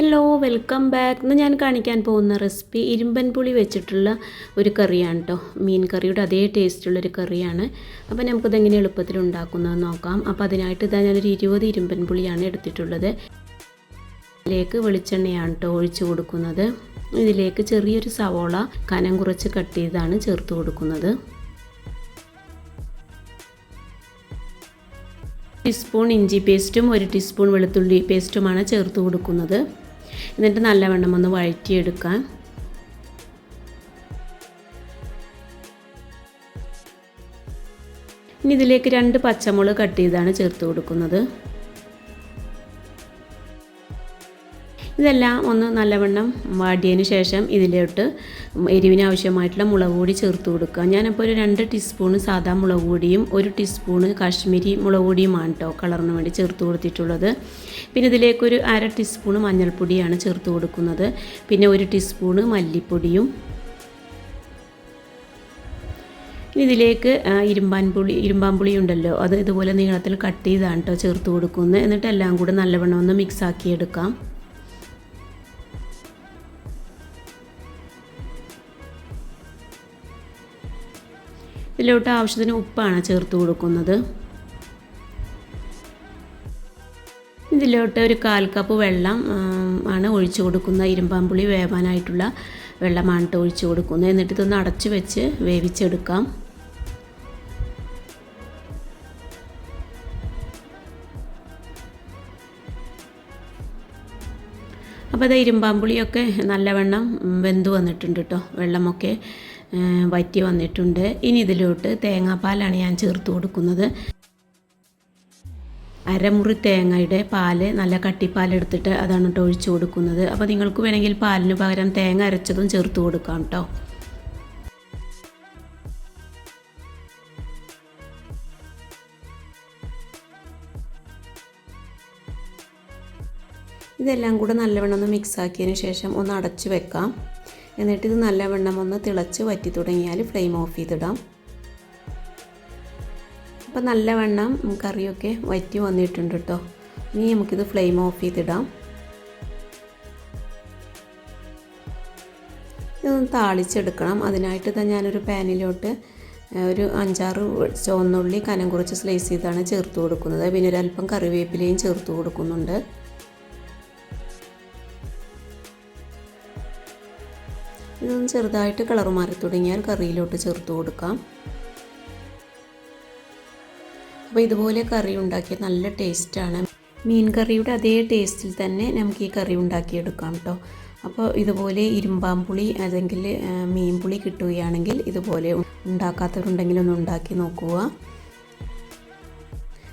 Hello welcome back. ഇന്ന് ഞാൻ കാണിക്കാൻ പോകുന്ന റെസിപ്പി ഇരുമ്പൻ പുളി വെച്ചിട്ടുള്ള ഒരു കറിയാണ് കേട്ടോ മീൻ കറിയുടെ അതേ ടേസ്റ്റുള്ളൊരു കറിയാണ്. അപ്പോൾ നമുക്കിത് എങ്ങനെ എളുപ്പത്തിൽ ഉണ്ടാക്കുന്നത് നോക്കാം. അപ്പോൾ അതിനായിട്ട് ഇതാ ഞാനൊരു ഇരുപത് ഇരുമ്പൻ പുളിയാണ് എടുത്തിട്ടുള്ളത്. ഇതിലേക്ക് വെളിച്ചെണ്ണയാണ് കേട്ടോ ഒഴിച്ചു കൊടുക്കുന്നത്. ഇതിലേക്ക് ചെറിയൊരു സവോള കനം കുറച്ച് കട്ട് ചെയ്താണ് ചേർത്ത് കൊടുക്കുന്നത്. ടീസ്പൂൺ ഇഞ്ചി പേസ്റ്റും ഒരു ടീസ്പൂൺ വെളുത്തുള്ളി പേസ്റ്റുമാണ് ചേർത്ത് കൊടുക്കുന്നത്. എന്നിട്ട് നല്ലവണ്ണം ഒന്ന് വഴറ്റിയെടുക്കാം ഇനി ഇതിലേക്ക് രണ്ട് പച്ചമുളക് കട്ട് ചെയ്താണ് ചേർത്ത് കൊടുക്കുന്നത്. ഇതെല്ലാം ഒന്ന് നല്ലവണ്ണം വാടിയതിന് ശേഷം ഇതിലോട്ട് എരിവിന് ആവശ്യമായിട്ടുള്ള മുളക് പൊടി ചേർത്ത് കൊടുക്കുക. ഞാനിപ്പോൾ ഒരു രണ്ട് ടീസ്പൂണ് സാധാ മുളക് പൊടിയും ഒരു ടീസ്പൂണ് കാശ്മീരി മുളക് പൊടിയുമാണ് കേട്ടോ കളറിന് വേണ്ടി ചേർത്ത് കൊടുത്തിട്ടുള്ളത്. പിന്നെ ഇതിലേക്കൊരു അര ടീസ്പൂണ് മഞ്ഞൾപ്പൊടിയാണ് ചേർത്ത് കൊടുക്കുന്നത്. പിന്നെ ഒരു ടീസ്പൂണ് മല്ലിപ്പൊടിയും. ഇതിലേക്ക് ഇരുമ്പാൻ പുളി ഇരുമ്പാൻ പുളി ഉണ്ടല്ലോ അത് ഇതുപോലെ നീളത്തിൽ കട്ട് ചെയ്താണ് കേട്ടോ ചേർത്ത് കൊടുക്കുന്നത്. എന്നിട്ട് എല്ലാം കൂടെ നല്ലവണ്ണം ഒന്ന് മിക്സ് ആക്കി എടുക്കാം. ഇതിലോട്ട് ആവശ്യത്തിന് ഉപ്പാണ് ചേർത്ത് കൊടുക്കുന്നത്. ഇതിലോട്ട് ഒരു കാൽ കപ്പ് വെള്ളം ആണ് ഒഴിച്ചു കൊടുക്കുന്നത്. ഇരുമ്പാമ്പുളി വേവാനായിട്ടുള്ള വെള്ളമാണ് ഒഴിച്ചു കൊടുക്കുന്നത്. എന്നിട്ട് ഇതൊന്ന് അടച്ചു വെച്ച് വേവിച്ചെടുക്കാം. അപ്പോൾ അത് ഇരുമ്പാമ്പുളിയൊക്കെ നല്ലവണ്ണം വെന്ത് വന്നിട്ടുണ്ട് കേട്ടോ വെള്ളമൊക്കെ. വറ്റി വന്നിട്ടുണ്ട്. ഇനി ഇതിലോട്ട് തേങ്ങാപ്പാലാണ് ഞാൻ ചേർത്ത് കൊടുക്കുന്നത്. അരമുറി തേങ്ങയുടെ പാൽ നല്ല കട്ടിപ്പാൽ എടുത്തിട്ട് അതാണ് കേട്ടോ ഒഴിച്ചു കൊടുക്കുന്നത്. അപ്പോൾ നിങ്ങൾക്ക് വേണമെങ്കിൽ പാലിന് പകരം തേങ്ങ അരച്ചതും ചേർത്ത് കൊടുക്കാം കേട്ടോ ഇതെല്ലാം കൂടെ നല്ലവണ്ണം ഒന്ന് മിക്സ് ആക്കിയതിന് ശേഷം ഒന്ന് അടച്ചു വെക്കാം. എന്നിട്ട് ഇത് നല്ലവണ്ണം ഒന്ന് തിളച്ച് വറ്റി തുടങ്ങിയാൽ ഫ്ലെയിം ഓഫ് ചെയ്തിടാം. അപ്പോൾ നല്ലവണ്ണം കറിയൊക്കെ വറ്റി വന്നിട്ടുണ്ട് കേട്ടോ ഇനി നമുക്കിത് ഫ്ലെയിം ഓഫ് ചെയ്തിടാം. ഇതൊന്ന് താളിച്ചെടുക്കണം. അതിനായിട്ട് തന്നെ ഞാനൊരു പാനിലോട്ട് ഒരു അഞ്ചാറ് ചുവന്നുള്ളി കനം കുറച്ച് സ്ലൈസ് ചെയ്താണ് ചേർത്ത് കൊടുക്കുന്നത്. പിന്നെ ഒരല്പം കറിവേപ്പിലയും ചേർത്ത് കൊടുക്കുന്നുണ്ട്. ഇതൊന്ന് ചെറുതായിട്ട് കളർ മാറി തുടങ്ങിയാൽ കറിയിലോട്ട് ചേർത്ത് കൊടുക്കാം. അപ്പോൾ ഇതുപോലെ കറി ഉണ്ടാക്കിയ നല്ല ടേസ്റ്റാണ് മീൻ കറിയുടെ അതേ ടേസ്റ്റിൽ തന്നെ നമുക്ക് ഈ കറി ഉണ്ടാക്കിയെടുക്കാം കേട്ടോ അപ്പോൾ ഇതുപോലെ ഇരുമ്പാമ്പുളി അല്ലെങ്കിൽ മീൻപുളി കിട്ടുകയാണെങ്കിൽ ഇതുപോലെ ഉണ്ടാക്കാത്തവരുണ്ടെങ്കിൽ ഒന്ന് ഉണ്ടാക്കി നോക്കുക.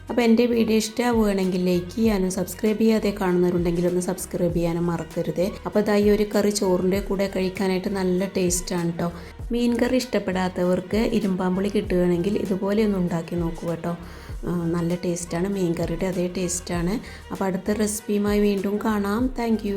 അപ്പോൾ എന്റെ വീഡിയോ ഇഷ്ടമാവുകയാണെങ്കിൽ ലൈക്ക് ചെയ്യാനും സബ്സ്ക്രൈബ് ചെയ്യാതെ കാണുന്നവരുണ്ടെങ്കിൽ ഒന്ന് സബ്സ്ക്രൈബ് ചെയ്യാനും മറക്കരുത്. അപ്പോൾ ഇതായി ഒരു കറി ചോറിന്റെ കൂടെ കഴിക്കാനായിട്ട് നല്ല ടേസ്റ്റാണ് കേട്ടോ മീൻ കറി ഇഷ്ടപ്പെടാത്തവർക്ക് ഇരുമ്പാമ്പുളി കിട്ടുകയാണെങ്കിൽ ഇതുപോലെ ഒന്ന് ഉണ്ടാക്കി നോക്കുക കേട്ടോ. നല്ല ടേസ്റ്റാണ് മീൻ കറിയുടെ അതേ ടേസ്റ്റാണ് അപ്പോൾ അടുത്ത റെസിപ്പിയുമായി വീണ്ടും കാണാം. താങ്ക്